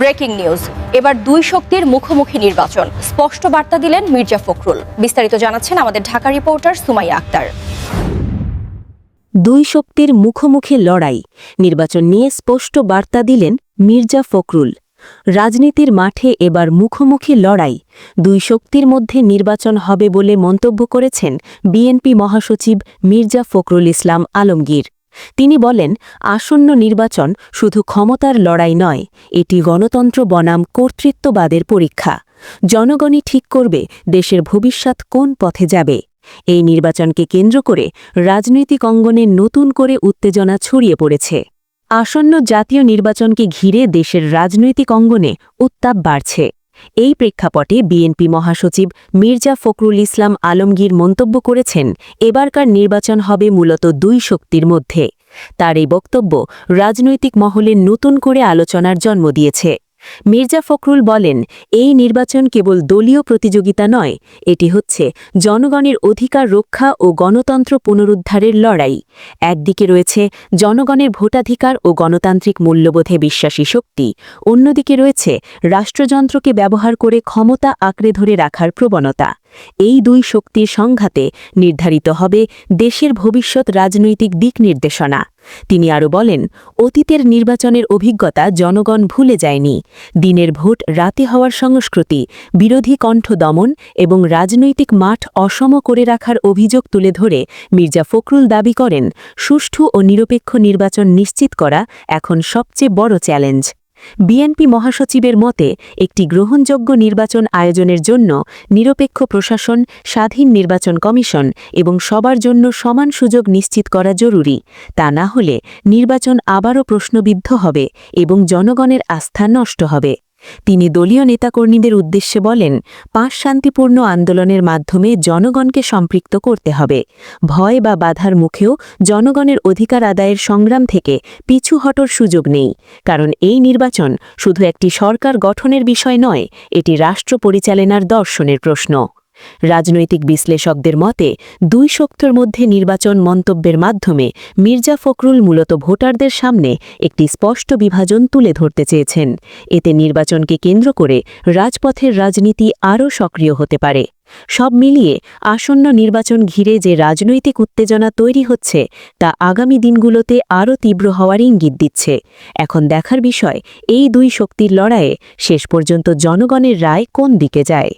Breaking news. এবার দুই শক্তির মুখোমুখি নির্বাচন। স্পষ্ট বার্তা দিলেন মির্জা ফখরুল। বিস্তারিত জানাচ্ছেন আমাদের ঢাকা রিপোর্টার সুমাইয়া আক্তার। দুই শক্তির মুখোমুখি লড়াই। নির্বাচন নিয়ে স্পষ্ট বার্তা দিলেন মির্জা ফখরুল। রাজনীতির মাঠে এবার মুখোমুখি লড়াই। দুই শক্তির মধ্যে নির্বাচন হবে বলে মন্তব্য করেছেন বিএনপি মহাসচিব মির্জা ফখরুল ইসলাম আলমগীর। তিনি বলেন, আসন্ন নির্বাচন শুধু ক্ষমতার লড়াই নয়, এটি গণতন্ত্র বনাম কর্তৃত্ববাদের পরীক্ষা। জনগণই ঠিক করবে দেশের ভবিষ্যৎ কোন পথে যাবে। এই নির্বাচনকে কেন্দ্র করে রাজনৈতিক অঙ্গনে নতুন করে উত্তেজনা ছড়িয়ে পড়েছে। আসন্ন জাতীয় নির্বাচনকে ঘিরে দেশের রাজনৈতিক অঙ্গনে উত্তাপ বাড়ছে। এই প্রেক্ষাপটে বিএনপি মহাসচিব মির্জা ফখরুল ইসলাম আলমগীর মন্তব্য করেছেন, এবারকার নির্বাচন হবে মূলত দুই শক্তির মধ্যে। তার এই বক্তব্য রাজনৈতিক মহলে নতুন করে আলোচনার জন্ম দিয়েছে। মির্জা ফখরুল বলেন, এই নির্বাচন কেবল দলীয় প্রতিযোগিতা নয়, এটি হচ্ছে জনগণের অধিকার রক্ষা ও গণতন্ত্র পুনরুদ্ধারের লড়াই। একদিকে রয়েছে জনগণের ভোটাধিকার ও গণতান্ত্রিক মূল্যবোধে বিশ্বাসী শক্তি, অন্যদিকে রয়েছে রাষ্ট্রযন্ত্রকে ব্যবহার করে ক্ষমতা আঁকড়ে ধরে রাখার প্রবণতা। এই দুই শক্তির সংঘাতে নির্ধারিত হবে দেশের ভবিষ্যৎ রাজনৈতিক দিক নির্দেশনা। তিনি আরও বলেন, অতীতের নির্বাচনের অভিজ্ঞতা জনগণ ভুলে যায়নি। দিনের ভোট রাতে হওয়ার সংস্কৃতি, বিরোধী কণ্ঠ দমন এবং রাজনৈতিক মাঠ অসম করে রাখার অভিযোগ তুলে ধরে মির্জা ফখরুল দাবি করেন, সুষ্ঠু ও নিরপেক্ষ নির্বাচন নিশ্চিত করা এখন সবচেয়ে বড় চ্যালেঞ্জ। বিএনপি মহাসচিবের মতে, একটি গ্রহণযোগ্য নির্বাচন আয়োজনের জন্য নিরপেক্ষ প্রশাসন, স্বাধীন নির্বাচন কমিশন এবং সবার জন্য সমান সুযোগ নিশ্চিত করা জরুরি। তা না হলে নির্বাচন আবারও প্রশ্নবিদ্ধ হবে এবং জনগণের আস্থা নষ্ট হবে। তিনি দলীয় নেতাকর্মীদের উদ্দেশ্যে বলেন পাঁচ শান্তিপূর্ণ আন্দোলনের মাধ্যমে জনগণকে সম্পৃক্ত করতে হবে। ভয় বা বাধার মুখেও জনগণের অধিকার আদায়ের সংগ্রাম থেকে পিছু হটর সুযোগ নেই। কারণ এই নির্বাচন শুধু একটি সরকার গঠনের বিষয় নয়, এটি রাষ্ট্র পরিচালনার দর্শনের প্রশ্ন। রাজনৈতিক বিশ্লেষকদের মতে, দুই শক্তির মধ্যে নির্বাচন মন্তব্যের মাধ্যমে মির্জা ফখরুল মূলত ভোটারদের সামনে একটি স্পষ্ট বিভাজন তুলে ধরতে চেয়েছেন। এতে নির্বাচনকে কেন্দ্র করে রাজপথের রাজনীতি আরও সক্রিয় হতে পারে। সব মিলিয়ে আসন্ন নির্বাচন ঘিরে যে রাজনৈতিক উত্তেজনা তৈরি হচ্ছে, তা আগামী দিনগুলোতে আরও তীব্র হওয়ার ইঙ্গিত দিচ্ছে। এখন দেখার বিষয়, এই দুই শক্তির লড়াইয়ে শেষ পর্যন্ত জনগণের রায় কোন দিকে যায়?